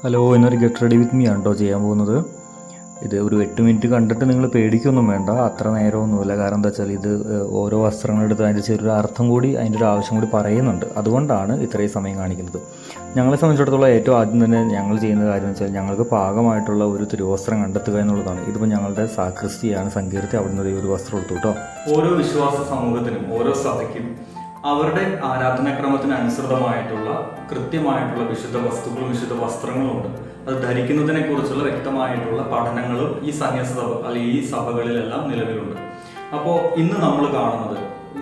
Hello എന്നൊരു get ready with me ആണ് ചെയ്യാൻ പോകുന്നത്. ഇത് ഒരു എട്ട് മിനിറ്റ് കണ്ടിട്ട് നിങ്ങൾ പേടിക്കൊന്നും വേണ്ട. അത്ര നേരമൊന്നുമില്ല. കാരണം എന്താ വെച്ചാൽ ഇത് ഓരോ വസ്ത്രങ്ങളെടുത്ത് അതിന്റെ ചെറിയൊരു അർത്ഥം കൂടി അതിന്റെ ഒരു ആവശ്യം കൂടി പറയുന്നുണ്ട്. അതുകൊണ്ടാണ് ഇത്രയും സമയം കാണിക്കുന്നത്. ഞങ്ങളെ സംബന്ധിച്ചിടത്തോളം ഏറ്റവും ആദ്യം തന്നെ ഞങ്ങൾ ചെയ്യുന്ന കാര്യം എന്ന് വെച്ചാൽ ഞങ്ങൾക്ക് പാകമായിട്ടുള്ള ഒരു തിരുവസ്ത്രം കണ്ടെത്തുക എന്നുള്ളതാണ്. ഇതിപ്പോൾ ഞങ്ങളുടെ സാക്രിസ്റ്റിയാണ് സങ്കീർത്തി അവിടെ നിന്ന് ഒരു വസ്ത്രം എടുത്തു കേട്ടോ ഓരോ വിശ്വാസ സമൂഹത്തിനും ഓരോ സഭയ്ക്കും അവരുടെ ആരാധനാക്രമത്തിന് അനുസൃതമായിട്ടുള്ള കൃത്യമായിട്ടുള്ള വിശുദ്ധ വസ്തുക്കളും വിശുദ്ധ വസ്ത്രങ്ങളും ഉണ്ട് അത് ധരിക്കുന്നതിനെ കുറിച്ചുള്ള വ്യക്തമായിട്ടുള്ള പഠനങ്ങളും ഈ സന്യാസ സഭ അല്ലെങ്കിൽ ഈ സഭകളിലെല്ലാം നിലവിലുണ്ട്. അപ്പോൾ ഇന്ന് നമ്മൾ കാണുന്നത്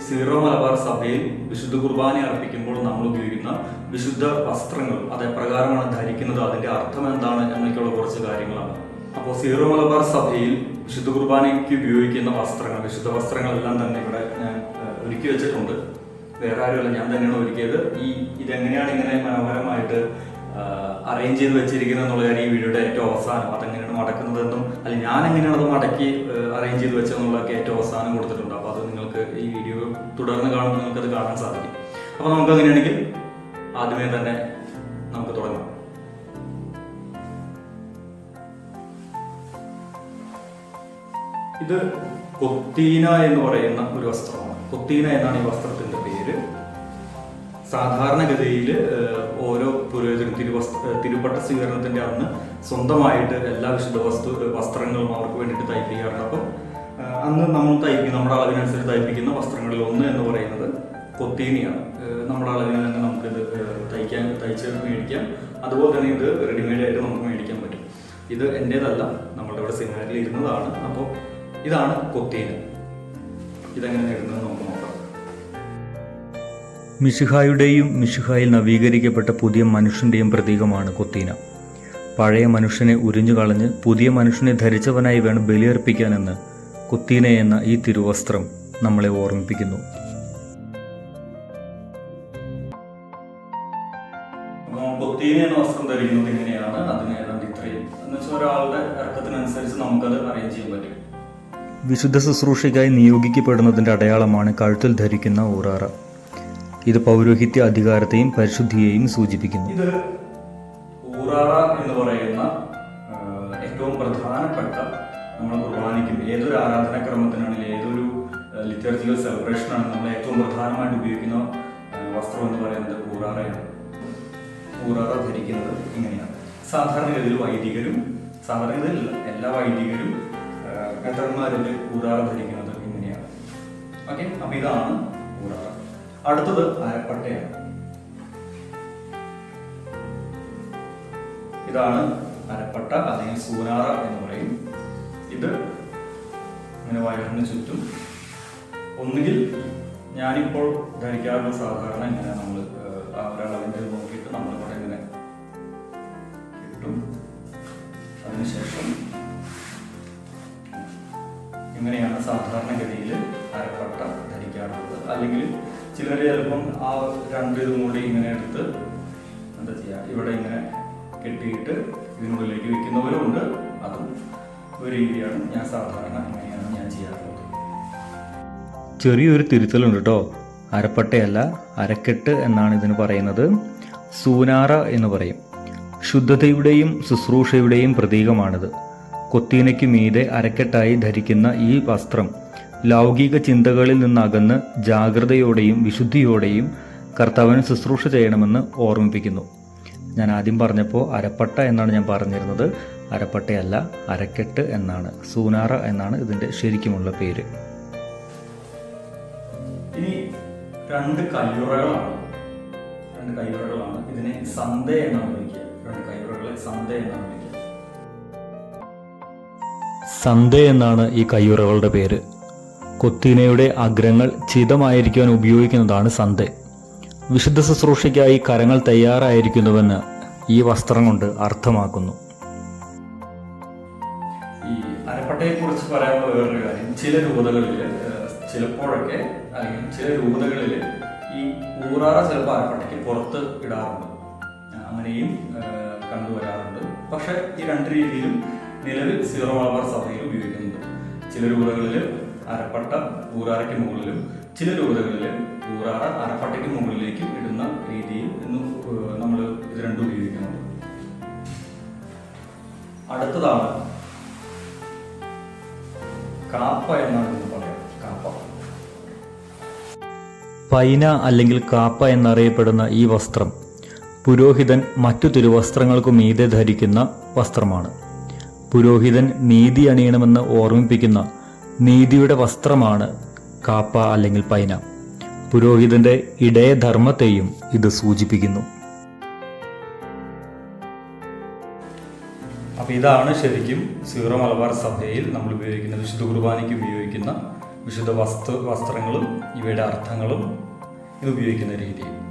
സീറോ മലബാർ സഭയിൽ വിശുദ്ധ കുർബാന അർപ്പിക്കുമ്പോൾ നമ്മൾ ഉപയോഗിക്കുന്ന വിശുദ്ധ വസ്ത്രങ്ങൾ അത് എപ്രകാരമാണ് ധരിക്കുന്നത് അതിന്റെ അർത്ഥം എന്താണ് എന്നൊക്കെയുള്ള കുറച്ച് കാര്യങ്ങളാണ്. അപ്പോൾ സീറോ മലബാർ സഭയിൽ വിശുദ്ധ കുർബാനയ്ക്ക് ഉപയോഗിക്കുന്ന വസ്ത്രങ്ങൾ വിശുദ്ധ വസ്ത്രങ്ങളെല്ലാം തന്നെ ഇവിടെ ഞാൻ ഒരുക്കി വെച്ചിട്ടുണ്ട്. വേറെ ആരുമല്ല ഞാൻ തന്നെയാണ് ഒരുക്കിയത്. ഈ ഇതെങ്ങനെയാണ് ഇങ്ങനെ മനോഹരമായിട്ട് അറേഞ്ച് ചെയ്ത് വെച്ചിരിക്കുന്നത് എന്നുള്ള കാര്യം ഈ വീഡിയോയുടെ ഏറ്റവും അവസാനം. അതെങ്ങനെയാണ് മടക്കുന്നതെന്നും അല്ലെങ്കിൽ ഞാൻ എങ്ങനെയാണ് അത് മടക്കി അറേഞ്ച് ചെയ്ത് വെച്ചതെന്നുള്ളതൊക്കെ ഏറ്റവും അവസാനം കൊടുത്തിട്ടുണ്ട്. അപ്പോൾ അത് നിങ്ങൾക്ക് ഈ വീഡിയോ തുടർന്ന് കാണുമ്പോൾ നിങ്ങൾക്ക് അത് കാണാൻ സാധിക്കും. അപ്പോൾ നമുക്ക് അങ്ങനെയാണെങ്കിൽ ആദ്യമേ തന്നെ നമുക്ക് തുടങ്ങാം. ഇത് കൊത്തീന എന്ന് പറയുന്ന ഒരു വസ്ത്രമാണ്. കൊത്തീന എന്നാണ് ഈ വസ്ത്രത്തിന്റെ സാധാരണഗതിയിൽ ഓരോ പുരോഹിതനും തിരുവസ് തിരുപ്പട്ട സ്വീകരണത്തിന്റെ അന്ന് സ്വന്തമായിട്ട് എല്ലാ വിശുദ്ധ വസ്തു വസ്ത്രങ്ങളും അവർക്ക് വേണ്ടിയിട്ട് തയ്പ്പിക്കാറുണ്ട്. അപ്പം അന്ന് നമ്മൾ തയ്പ്പിക്കും നമ്മുടെ അളവിനനുസരിച്ച് തയ്പ്പിക്കുന്ന വസ്ത്രങ്ങളിൽ ഒന്ന് എന്ന് പറയുന്നത് കൊത്തീനിയാണ്. നമ്മുടെ അളവിന് തന്നെ നമുക്കിത് തയ്ക്കാൻ തയ്ച്ച് മേടിക്കാം. അതുപോലെ തന്നെ ഇത് റെഡിമെയ്ഡ് ആയിട്ട് നമുക്ക് മേടിക്കാൻ പറ്റും. ഇത് എന്റേതല്ല നമ്മളുടെ ഇവിടെ സിനിമയിൽ ഇരുന്നതാണ്. അപ്പോൾ ഇതാണ് കൊത്തീന്. ഇതെങ്ങനെ ഇടുന്നത് നോക്കാം. മിശിഹായുടെയും മിശിഹായിൽ നവീകരിക്കപ്പെട്ട പുതിയ മനുഷ്യന്റെയും പ്രതീകമാണ് കൊത്തീന. പഴയ മനുഷ്യനെ ഉരിഞ്ഞു കളഞ്ഞ് പുതിയ മനുഷ്യനെ ധരിച്ചവനായി വേണം ബലിയർപ്പിക്കാനെന്ന് കൊത്തീന എന്ന ഈ തിരുവസ്ത്രം നമ്മളെ ഓർമ്മിപ്പിക്കുന്നു. അപ്പോൾ എന്ന വസ്ത്രം ധരിക്കുന്നത് എങ്ങനെയാണ്? അതിന് ഇത്രയും. എന്ന് വെച്ചാൽ ഒരാളുടെ ഇറക്കത്തിനനുസരിച്ച് നമുക്കത് അറേഞ്ച് ചെയ്യാൻ പറ്റും. വിശുദ്ധ ശുശ്രൂഷയ്ക്കായി നിയോഗിക്കപ്പെടുന്നതിന്റെ അടയാളമാണ് കഴുത്തിൽ ധരിക്കുന്ന ഊറാറ. ഇത് പൗരോഹിത്യ അധികാരത്തെയും പരിശുദ്ധിയെയും സൂചിപ്പിക്കുന്നു. ഇത് എന്ന് പറയുന്ന ഏറ്റവും പ്രധാനപ്പെട്ട നമ്മൾ കുർബാനയ്ക്കും ഏതൊരു ആരാധനാക്രമത്തിനാണെങ്കിലും ഏതൊരു ലിറ്റർജിക്കൽ സെലിബ്രേഷൻ ആണ് നമ്മൾ ഏറ്റവും പ്രധാനമായിട്ട് ഉപയോഗിക്കുന്ന വസ്ത്രം എന്ന് പറയുന്നത് ഊറാറയാണ്. ഊറാറ ധരിക്കുന്നത് ഇങ്ങനെയാണ്. സാധാരണഗതിയിൽ വൈദികരും സാധാരണഗതിയിൽ എല്ലാ വൈദികരും മെത്തന്മാരിൽ ഊറാറ ധരിക്കുന്നത് ഇങ്ങനെയാണ്. ഓക്കെ? അപ്പം ഇതാണ് അടുത്തത് അരപ്പട്ടയാണ് ഇതാണ് അരപ്പട്ട അല്ലെങ്കിൽ സൂനാറ എന്ന് പറയും. ഇത് ഇങ്ങനെ വയറിന് ചുറ്റും. ഒന്നുകിൽ ഞാനിപ്പോൾ ധരിക്കാറുള്ള സാധാരണ ഇങ്ങനെ നമ്മൾ ഒരളവിന്റെ നോക്കിയിട്ട് നമ്മൾ ഇവിടെ ഇങ്ങനെ കിട്ടും. അതിനുശേഷം ഇങ്ങനെയാണ് സാധാരണഗതിയിൽ അരപ്പട്ട ധരിക്കാറുള്ളത്. അല്ലെങ്കിൽ ചിലർ ചിലപ്പം ആ രണ്ട് കൂടി ഇങ്ങനെ എടുത്ത് എന്താ ചെയ്യുക ഇവിടെ ഇങ്ങനെ കെട്ടിയിട്ട് ഇതിനുള്ളിലേക്ക് വെക്കുന്നവരുണ്ട് അതും ഒരു രീതിയാണ്. ഞാൻ സാധാരണ അങ്ങനെയാണ് ഞാൻ ചെയ്യാറുള്ളത്. ചെറിയൊരു തിരുത്തലുണ്ട് കേട്ടോ അരപ്പട്ടയല്ല അരക്കെട്ട് എന്നാണ് ഇതിന് പറയുന്നത്. സൂനാറ എന്ന് പറയും. ശുദ്ധതയുടെയും ശുശ്രൂഷയുടെയും പ്രതീകമാണിത്. കൊത്തീനയ്ക്ക് മീതെ അരക്കെട്ടായി ധരിക്കുന്ന ഈ വസ്ത്രം ലൗകിക ചിന്തകളിൽ നിന്നകന്ന് ജാഗ്രതയോടെയും വിശുദ്ധിയോടെയും കർത്താവിന് ശുശ്രൂഷ ചെയ്യണമെന്ന് ഓർമ്മിപ്പിക്കുന്നു. ഞാൻ ആദ്യം പറഞ്ഞപ്പോൾ അരപ്പട്ട എന്നാണ് ഞാൻ പറഞ്ഞിരുന്നത്. അരപ്പട്ടയല്ല അരക്കെട്ട് എന്നാണ്. സൂനാറ എന്നാണ് ഇതിന്റെ ശരിക്കുമുള്ള പേര്. ഇനി രണ്ട് കയ്യുറകളാണ്. രണ്ട് കയ്യുറകളാണ്. ഇതിനെ സന്ത എന്നാണ് വിളിക്കുക. രണ്ട് കയ്യുറകളെ സന്ത എന്നാണ് വിളിക്കുക. സന്ദ എന്നാണ് ഈ കയ്യുറകളുടെ പേര്. കൊത്തീനയുടെ അഗ്രങ്ങൾ ചിതമായിരിക്കുവാൻ ഉപയോഗിക്കുന്നതാണ് സന്ദ. വിശുദ്ധ ശുശ്രൂഷയ്ക്കായി കരങ്ങൾ തയ്യാറായിരിക്കുന്നുവെന്ന് ഈ വസ്ത്രം കൊണ്ട് അർത്ഥമാക്കുന്നു. ഈ അരപ്പട്ടയെ കുറിച്ച് പറയാനുള്ള വേറൊരു കാര്യം ചില രൂപതകളിൽ ചിലപ്പോഴൊക്കെ അല്ലെങ്കിൽ ചില രൂപതകളിൽ ഈ ഊറാറ ചിലപ്പോൾ അരപ്പട്ടയ്ക്ക് പുറത്ത് ഇടാറുണ്ട്. അങ്ങനെയും കണ്ടുവരാറുണ്ട്. പക്ഷെ ഈ രണ്ട് രീതിയിലും നിലവിൽ സീറോ മലബാർ സഭയിൽ ഉപയോഗിക്കുന്നത് ചില രൂപതകളിൽ അരപ്പട്ട ഊറാറയ്ക്ക് മുകളിലും ചില രൂപതകളിൽ ഊറാറ അരപ്പട്ടയ്ക്ക് മുകളിലേക്കും ഇടുന്ന രീതിയിൽ ഇന്ന് നമ്മൾ ഇത് രണ്ടും ഉപയോഗിക്കുന്നുണ്ട്. അടുത്തതാണ് കാപ്പ എന്നാണ് ഇതിന് പറയാം. കാപ്പ. പൈന അല്ലെങ്കിൽ കാപ്പ എന്നറിയപ്പെടുന്ന ഈ വസ്ത്രം പുരോഹിതൻ മറ്റു തിരുവസ്ത്രങ്ങൾക്കു മീതെ ധരിക്കുന്ന വസ്ത്രമാണ്. പുരോഹിതൻ നീതി അണിയണമെന്ന് ഓർമ്മിപ്പിക്കുന്ന നീതിയുടെ വസ്ത്രമാണ് കാപ്പ അല്ലെങ്കിൽ പൈന. പുരോഹിതന്റെ ഇടയധർമ്മത്തെയും ഇത് സൂചിപ്പിക്കുന്നു. അപ്പോൾ ഇതാണ് ശരിക്കും സീറോ മലബാർ സഭയിൽ നമ്മൾ ഉപയോഗിക്കുന്ന വിശുദ്ധ കുർബാനയ്ക്ക് ഉപയോഗിക്കുന്ന വിശുദ്ധ വസ്തു വസ്ത്രങ്ങളും ഇവയുടെ അർത്ഥങ്ങളും ഇത് ഉപയോഗിക്കുന്ന രീതിയും.